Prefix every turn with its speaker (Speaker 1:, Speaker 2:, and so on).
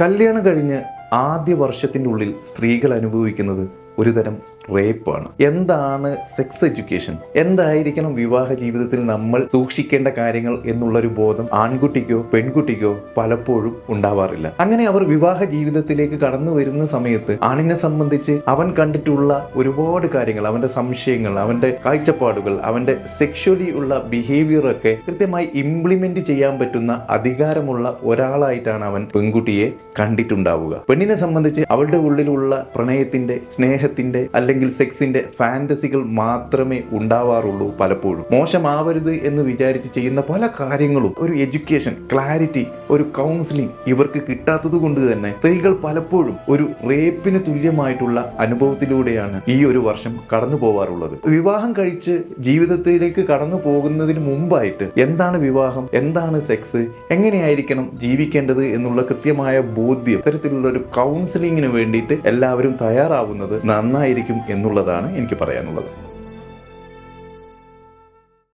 Speaker 1: കല്യാണം കഴിഞ്ഞ് ആദ്യ വർഷത്തിന്റെ ഉള്ളിൽ സ്ത്രീകൾ അനുഭവിക്കുന്നത് ഒരുതരം റേപ്പാണ് എന്താണ് സെക്സ് എഡ്യൂക്കേഷൻ എന്തായിരിക്കണം വിവാഹ ജീവിതത്തിൽ നമ്മൾ സൂക്ഷിക്കേണ്ട കാര്യങ്ങൾ എന്നുള്ളൊരു ബോധം ആൺകുട്ടിക്കോ പെൺകുട്ടിക്കോ പലപ്പോഴും ഉണ്ടാവാറില്ല. അങ്ങനെ അവർ വിവാഹ ജീവിതത്തിലേക്ക് കടന്നു വരുന്ന സമയത്ത് ആണിനെ സംബന്ധിച്ച് അവൻ കണ്ടിട്ടുള്ള ഒരുപാട് കാര്യങ്ങൾ അവന്റെ സംശയങ്ങൾ അവന്റെ കാഴ്ചപ്പാടുകൾ അവന്റെ സെക്ഷലി ഉള്ള ബിഹേവിയർ ഒക്കെ കൃത്യമായി ഇംപ്ലിമെന്റ് ചെയ്യാൻ പറ്റുന്ന അധികാരമുള്ള ഒരാളായിട്ടാണ് അവൻ പെൺകുട്ടിയെ കണ്ടിട്ടുണ്ടാവുക. പെണ്ണിനെ സംബന്ധിച്ച് അവളുടെ ഉള്ളിലുള്ള പ്രണയത്തിന്റെ സ്നേഹത്തിന്റെ അല്ലെങ്കിൽ സെക്സിന്റെ ഫാന്റസികൾ മാത്രമേ ഉണ്ടാവാറുള്ളൂ പലപ്പോഴും. മോശമാവരുത് എന്ന് വിചാരിച്ച് ചെയ്യുന്ന പല കാര്യങ്ങളും ഒരു എഡ്യൂക്കേഷൻ ക്ലാരിറ്റി ഒരു കൗൺസിലിംഗ് ഇവർക്ക് കിട്ടാത്തത് കൊണ്ട് തന്നെ സ്ത്രീകൾ പലപ്പോഴും ഒരു റേപ്പിന് തുല്യമായിട്ടുള്ള അനുഭവത്തിലൂടെയാണ് ഈ ഒരു വർഷം കടന്നു പോവാറുള്ളത്. വിവാഹം കഴിച്ച് ജീവിതത്തിലേക്ക് കടന്നു പോകുന്നതിന് മുമ്പായിട്ട് എന്താണ് വിവാഹം എന്താണ് സെക്സ് എങ്ങനെയായിരിക്കണം ജീവിക്കേണ്ടത് എന്നുള്ള കൃത്യമായ ബോധ്യം ഇത്തരത്തിലുള്ള ഒരു കൗൺസിലിങ്ങിന് വേണ്ടിയിട്ട് എല്ലാവരും തയ്യാറാവുന്നത് നന്നായിരിക്കും എന്നുള്ളതാണ് എനിക്ക് പറയാനുള്ളത്.